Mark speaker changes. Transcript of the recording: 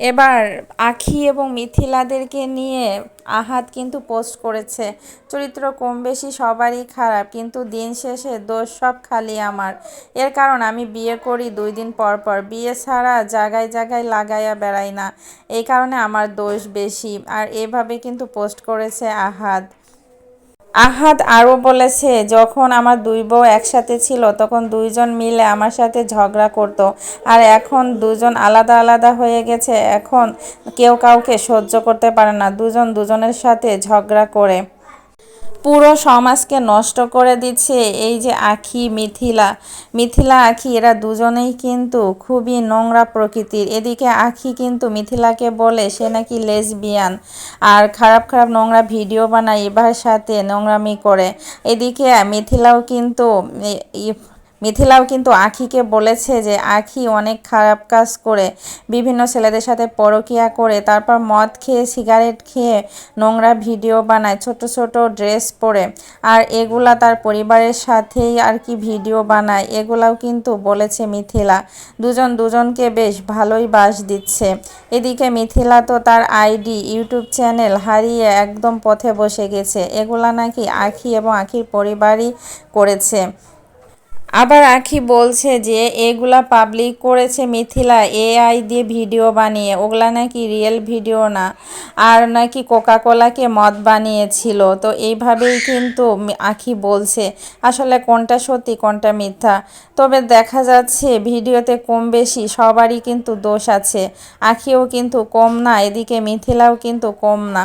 Speaker 1: এবার আখি এবং মিথিলাদেরকে নিয়ে আহাত কিন্তু পোস্ট করেছে। চরিত্র কম বেশি সবারই খারাপ, কিন্তু দিন শেষে দোষ সব খালি আমার। এর কারণ আমি বিয়ে করি দুই দিন পর পর। বিয়ে ছাড়া জায়গায় জায়গায় লাগাইয়া বেড়াই না। এই কারণে আমার দোষ বেশি। আর এভাবে কিন্তু পোস্ট করেছে আহাদ। আহাদ আরও বলেছে, যখন আমার দুই বউ একসাথে ছিল, তখন দুইজন মিলে আমার সাথে ঝগড়া করত। আর এখন দুজন আলাদা আলাদা হয়ে গেছে। এখন কেউ কাউকে সহ্য করতে পারে না। দুজন দুজনের সাথে ঝগড়া করে। পুরো সমাজকে নষ্ট করে দিচ্ছে এই যে আখি, মিথিলা। মিথিলা, আখি, এরা দুজনেই কিন্তু খুবই নোংরা প্রকৃতির। এদিকে আখি কিন্তু মিথিলাকে বলে সে নাকি লেসবিয়ান। আর খারাপ খারাপ নোংরা ভিডিও বানায় এবার সাথে নোংরামি করে। এদিকে মিথিলাও কিন্তু মিথিলাও কিন্তু আখিকে বলেছে যে আখি অনেক খারাপ কাজ করে, বিভিন্ন ছেলেদের সাথে পরকিয়া করে, তারপর মদ খেয়ে, সিগারেট খেয়ে নোংরা ভিডিও বানায়, ছোট ছোট ড্রেস পরে। আর এগুলা তার পরিবারের সাথেই আর কি ভিডিও বানায়, এগুলাও কিন্তু বলেছে মিথিলা। দুজন দুজনকে বেশ ভালোই বাস দিচ্ছে। এদিকে মিথিলা তো তার আইডি, ইউটিউব চ্যানেল হারিয়ে একদম পথে বসে গেছে। এগুলা নাকি আখি এবং আখির পরিবারই করেছে। আবার আখি বলছে যে, এগুলা পাবলিক করেছে মিথিলা এআই দিয়ে ভিডিও বানিয়ে। ওগুলা নাকি রিয়েল ভিডিও না। আর নাকি কোকা কোলাকে মদ বানিয়েছিল। তো এইভাবেই কিন্তু আখি বলছে, আসলে কোনটা সত্যি, কোনটা মিথ্যা। তবে দেখা যাচ্ছে ভিডিওতে কম বেশি সবারই কিন্তু দোষ আছে। আখিও কিন্তু কম না, এদিকে মিথিলাও কিন্তু কম না।